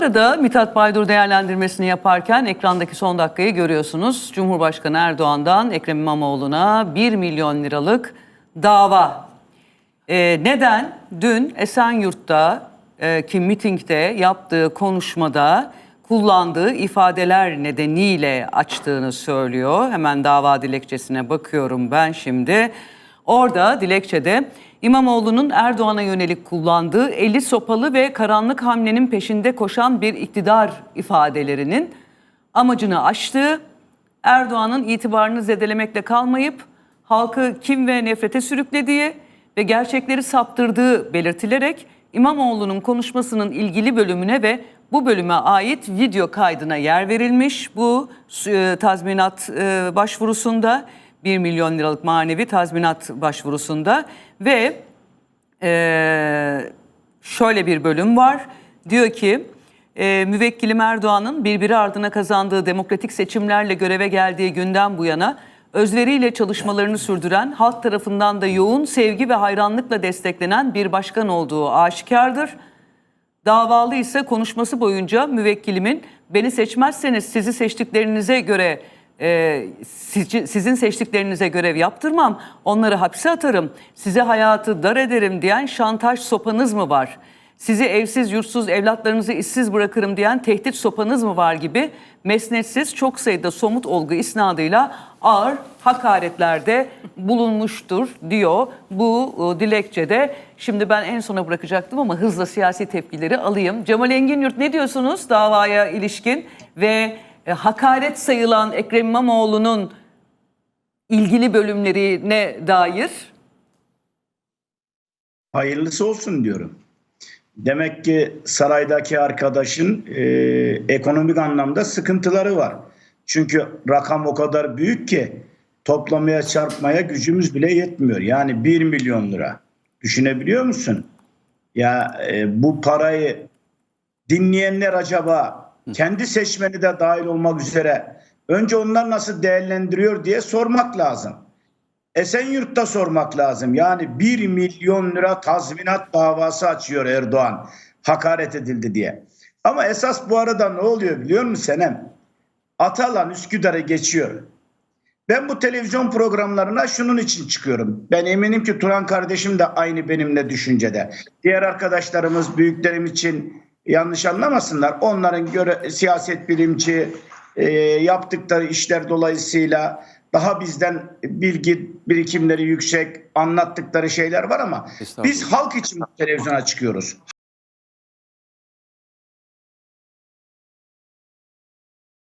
arada Mithat Baydur değerlendirmesini yaparken ekrandaki son dakikayı görüyorsunuz. Cumhurbaşkanı Erdoğan'dan Ekrem İmamoğlu'na 1 milyon liralık dava. Ee, neden? Dün Esenyurt'ta e, ki mitingde yaptığı konuşmada kullandığı ifadeler nedeniyle açtığını söylüyor. Hemen dava dilekçesine bakıyorum ben şimdi. Orada dilekçede İmamoğlu'nun Erdoğan'a yönelik kullandığı eli sopalı ve karanlık hamlenin peşinde koşan bir iktidar ifadelerinin amacını aştığı, Erdoğan'ın itibarını zedelemekle kalmayıp halkı kim ve nefrete sürüklediği ve gerçekleri saptırdığı belirtilerek İmamoğlu'nun konuşmasının ilgili bölümüne ve bu bölüme ait video kaydına yer verilmiş. Bu e, tazminat e, başvurusunda 1 milyon liralık manevi tazminat başvurusunda ve e, şöyle bir bölüm var. Diyor ki e, müvekkilim Erdoğan'ın birbiri ardına kazandığı demokratik seçimlerle göreve geldiği günden bu yana özveriyle çalışmalarını sürdüren, halk tarafından da yoğun sevgi ve hayranlıkla desteklenen bir başkan olduğu aşikardır. Davalı ise konuşması boyunca müvekkilimin beni seçmezseniz sizi seçtiklerinize göre e, sizi- sizin seçtiklerinize görev yaptırmam, onları hapse atarım, size hayatı dar ederim diyen şantaj sopanız mı var? Sizi evsiz, yurtsuz, evlatlarınızı işsiz bırakırım diyen tehdit sopanız mı var gibi mesnetsiz çok sayıda somut olgu isnadıyla ağır hakaretlerde bulunmuştur diyor bu e, dilekçede. Şimdi ben en sona bırakacaktım ama hızla siyasi tepkileri alayım. Cemal Engin Yurt ne diyorsunuz davaya ilişkin ve e, hakaret sayılan Ekrem İmamoğlu'nun ilgili bölümlerine dair? Hayırlısı olsun diyorum. Demek ki saraydaki arkadaşın e, ekonomik anlamda sıkıntıları var. Çünkü rakam o kadar büyük ki toplamaya çarpmaya gücümüz bile yetmiyor. Yani 1 milyon lira. Düşünebiliyor musun? Ya e, bu parayı dinleyenler acaba kendi seçmeni de dahil olmak üzere önce onlar nasıl değerlendiriyor diye sormak lazım. Esenyurt'ta sormak lazım. Yani 1 milyon lira tazminat davası açıyor Erdoğan. Hakaret edildi diye. Ama esas bu arada ne oluyor biliyor musun Senem? Atalan Üsküdar'ı geçiyor. Ben bu televizyon programlarına şunun için çıkıyorum. Ben eminim ki Turan kardeşim de aynı benimle düşüncede. Diğer arkadaşlarımız, büyüklerim için yanlış anlamasınlar. Onların göre siyaset bilimci e, yaptıkları işler dolayısıyla daha bizden bilgi birikimleri yüksek anlattıkları şeyler var ama biz halk için televizyona çıkıyoruz.